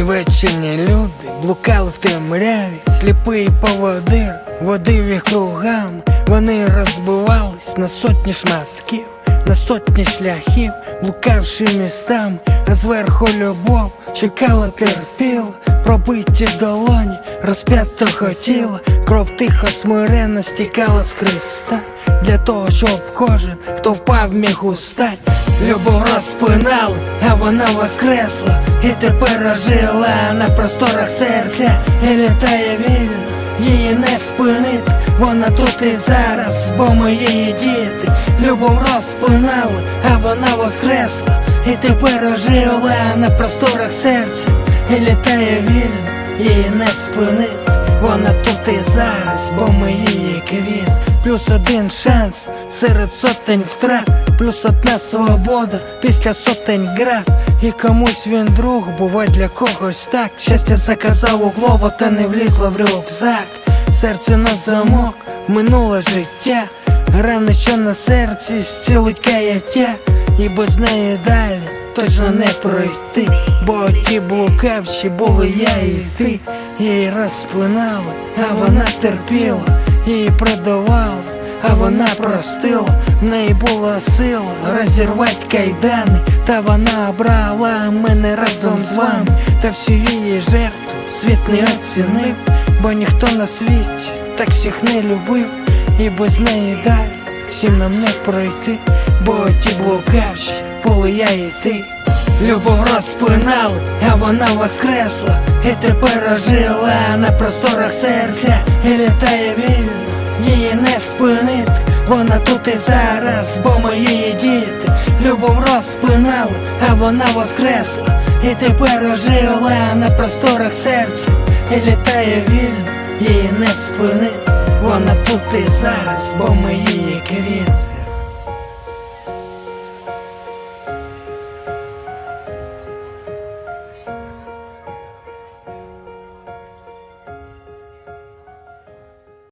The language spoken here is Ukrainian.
І вечірні люди блукали в темряві, сліпий поводир водив їх кругами, вони розбивались на сотні шматків, на сотні шляхів, блукавши містами, а зверху любов чекала терпіла, пробиті долоні, розп'ятого тіла, кров тихо смиренно стікала з Христа. Для того, щоб кожен, хто впав, міг устать. Любов розпинала, а вона воскресла. І тепер ожила на просторах серця. І літає вільно, її не спинить Вона тут і зараз, бо ми її діти. Любов розпинала, а вона воскресла. І тепер ожила на просторах серця. І літає вільно, її не спинить Вона тут і зараз, бо ми її квіт Плюс один шанс серед сотень втрат, плюс одна свобода після сотень град. І комусь він друг, бува для когось так. Щастя заказав у глобу, та не влізло в рюкзак. Серце на замок, минуле життя. Рани, що на серці, зцілить каяття, і без неї далі точно не пройти. Бо ті блукавші були я і ти. Її розпинали, а вона терпіла, її продавали, а вона простила, в неї була сила розірвати кайдани, та вона брала мене разом з вами, та всю її жертву світ не оцінив, бо ніхто на світі так всіх не любив, і без неї далі всім нам не пройти, бо ті блукавші були я і ти. Любов розпинали, вона воскресла, і тепер ожила на просторах серця і літає вільно, її не спинити, вона тут і зараз, бо ми її діти. Любов розпинали, а вона воскресла, і тепер ожила на просторах серця і літає вільно, її не спинити, вона тут і зараз, бо квіти.